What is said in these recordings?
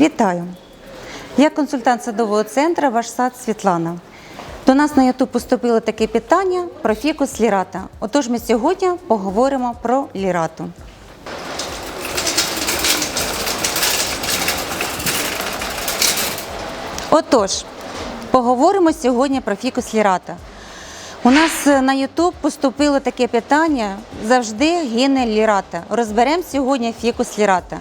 Вітаю! Я консультант садового центру Ваш сад Світлана. До нас на YouTube поступило таке питання про фікус лірата. Отож, ми сьогодні поговоримо про лірату. Отож, поговоримо сьогодні про фікус лірата. У нас на YouTube поступило таке питання: завжди гине лірата. Розберемо сьогодні фікус лірата.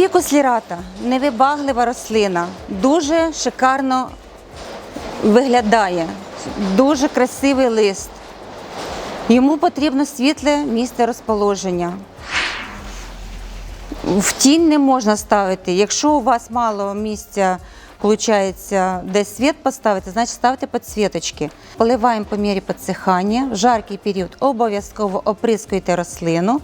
Фікус лірата невибаглива рослина, дуже шикарно виглядає, дуже красивий лист. Йому потрібно світле місце розположення. В тінь не можна ставити. Якщо у вас мало місця, виходить, десь світ поставити, значить ставте підсвіточки. Поливаємо по мірі підсихання. В жаркий період обов'язково оприскуйте рослину.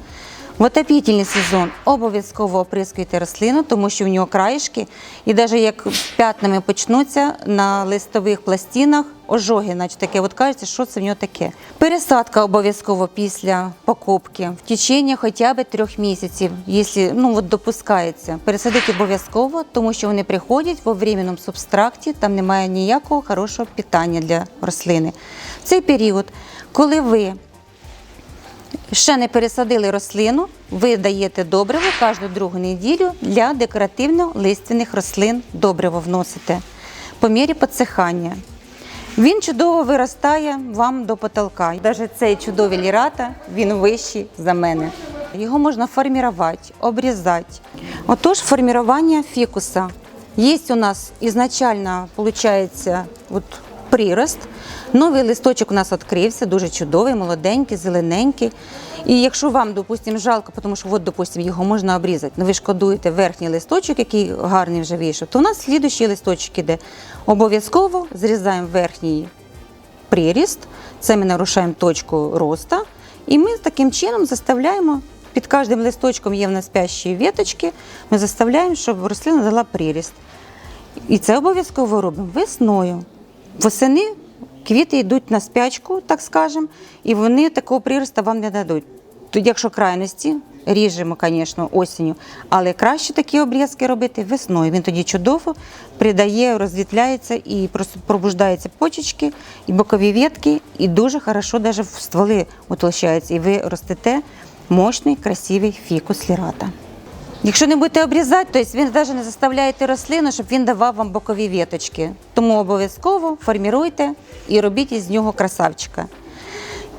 В отопітельний сезон обов'язково оприскуйте рослину, тому що в нього краєшки, і навіть як п'ятнами почнуться на листових пластинах, ожоги, значить таке, от кажеться, що це в нього таке. Пересадка обов'язково після покупки в течение хоча б трьох місяців, якщо ну, от допускається. Пересадити обов'язково, тому що вони приходять в временному субстракті, там немає ніякого хорошого питання для рослини. В цей період, коли ви ще не пересадили рослину, ви даєте добриво кожну другу неділю для декоративно-лиственних рослин добриво вносите по мірі підсихання. Він чудово виростає вам до потолка. Навіть цей чудовий лірата, він вищий за мене. Його можна формувати, обрізати. Отож, формування фікуса. Є у нас ізначально, виходить, от прирост. Новий листочок у нас відкрився, дуже чудовий, молоденький, зелененький. І якщо вам, допустимо, жалко, тому що, от, допустимо, його можна обрізати, але ви шкодуєте верхній листочок, який гарний вже вийшов, то у нас слідуючий листочок іде. Обов'язково зрізаємо верхній приріст, це ми нарушаємо точку росту, і ми таким чином заставляємо. Під кожним листочком є в нас спящі веточки, ми заставляємо, щоб рослина дала приріст. І це обов'язково робимо весною. Восени квіти йдуть на спячку, так скажемо, і вони такого приросту вам не дадуть. Тоді, якщо крайності, ріжемо, звісно, осінню, але краще такі обрізки робити весною. Він тоді чудово придає, розвітляється і пробуждаються почечки, і бокові ветки, і дуже хорошо навіть в стволи утолщаються. І ви ростете мощний, красивий фікус лірата. Якщо не будете обрізати, то ви навіть не заставляєте рослину, щоб він давав вам бокові віточки. Тому обов'язково форміруйте і робіть із нього красавчика.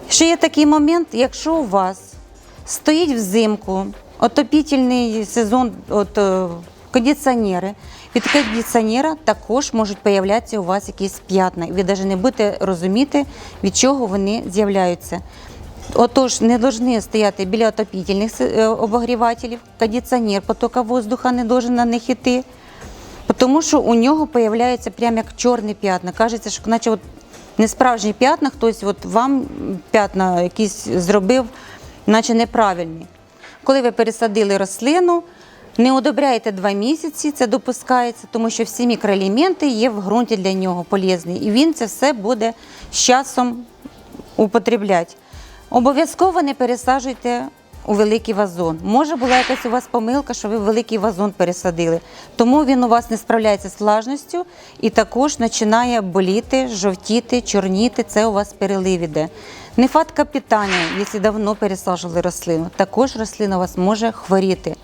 Ще є такий момент, якщо у вас стоїть взимку отопітельний сезон, от, е, кондиціонери, від кондиціонера також можуть появлятися у вас якісь п'ятна. І ви навіть не будете розуміти, від чого вони з'являються. Отож, не повинні стояти біля отопітельних е, обогрівателів, кондиціонер потока воздуха не должен на них йти, тому що у нього з'являються прямо як чорні п'ятна. Кажеться, що наче от не справжні п'ятна, хтось от вам п'ятна якісь зробив, наче неправильні. Коли ви пересадили рослину, не одобряйте два місяці, це допускається, тому що всі мікроелементи є в ґрунті для нього полезні. І він це все буде з часом употребляти. Обов'язково не пересаджуйте у великий вазон. Може була якась у вас помилка, що ви великий вазон пересадили. Тому він у вас не справляється з влажністю і також починає боліти, жовтіти, чорніти. Це у вас перелив іде. Нефатка питання, якщо давно пересаджували рослину, також рослина у вас може хворіти.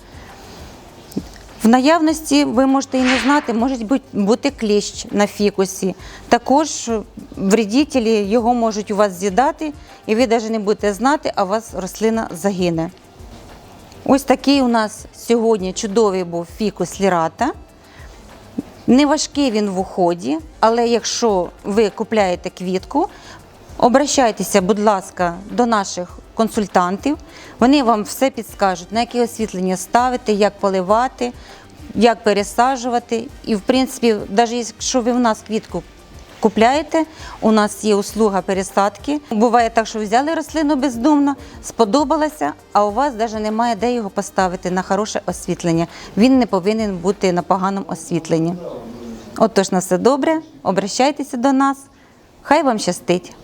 В наявності ви можете і не знати, може бути, кліщ на фікусі. Також вредителі його можуть у вас з'їдати, і ви навіть не будете знати, а у вас рослина загине. Ось такий у нас сьогодні чудовий був фікус лірата. Не важкий він в уході, але якщо ви купляєте квітку, обращайтеся, будь ласка, до наших консультантів. Вони вам все підскажуть, на яке освітлення ставити, як поливати, як пересаджувати. І, в принципі, навіть якщо ви в нас квітку купляєте, у нас є услуга пересадки. Буває так, що взяли рослину бездумно, сподобалося, а у вас навіть немає де його поставити на хороше освітлення. Він не повинен бути на поганому освітленні. Отож, на все добре, обращайтеся до нас. Хай вам щастить!